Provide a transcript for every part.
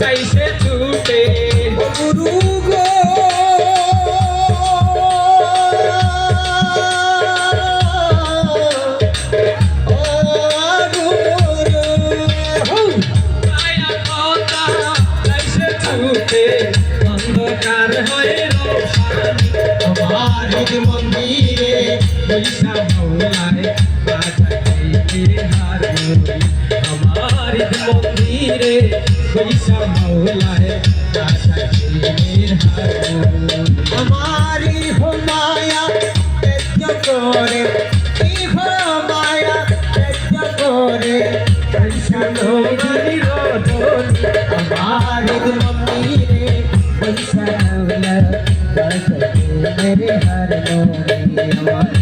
চাইছে ছুটে। গুরু গো। ও গুরু কথা ছুটে। অন্ধকার হয়ে আমার মন্দিরে বাজাতে হার মন্দিরে, পয়সা হার আমারি হো মায়া তেজ করে কি হো মায়া তেজ করে। আমার মন্দিরে, পয়সা নওলা মেরে হার মোরে আমার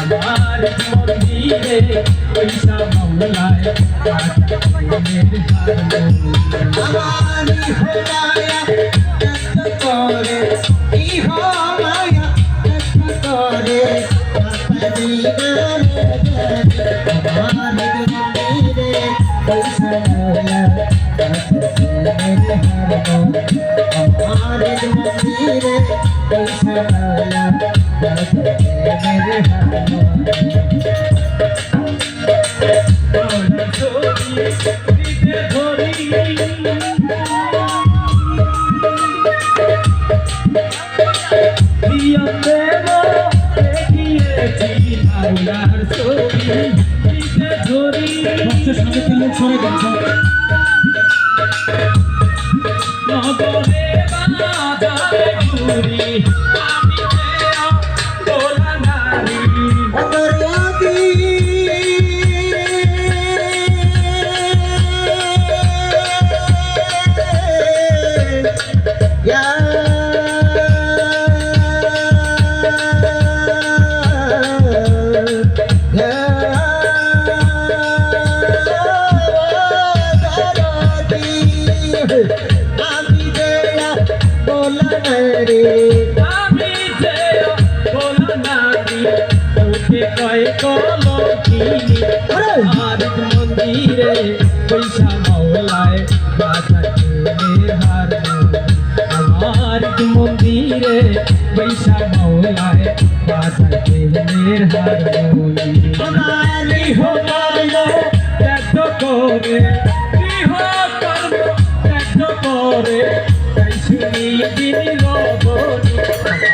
আমার মন্দিরে পয়সা মৌলায় আমারি হো মায়া কষ্ট করে কি হো মায়া কষ্ট করে আমারি মন্দিরে পয়সা নওলা আমারি মন্দিরে পয়সা নওলা মেরে হার বক্সের সামনে থেকে Bye. কলকিনি আর মন্দিরে পয়সা মাওলায় বাজাতে হার আমার মন্দিরে পয়সা মাওলায় বাজাতে হার আমারি হো মারলো এত করে গৃহ কর্ম এত করে তাই শুনি তিনি রবনি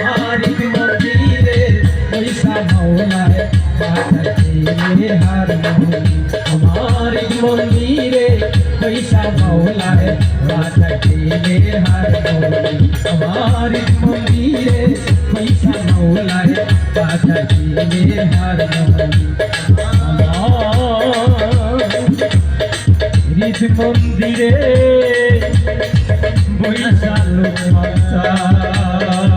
আমার পয়সা মাওলায় বাজাতে হার আমার মন্দিরে পয়সা মাওলায় বাজাতে হার আমার মন্দিরে পয়সা মাওলায় বাজাতে হার হৃদ মন্দিরে বৈশাল মাতা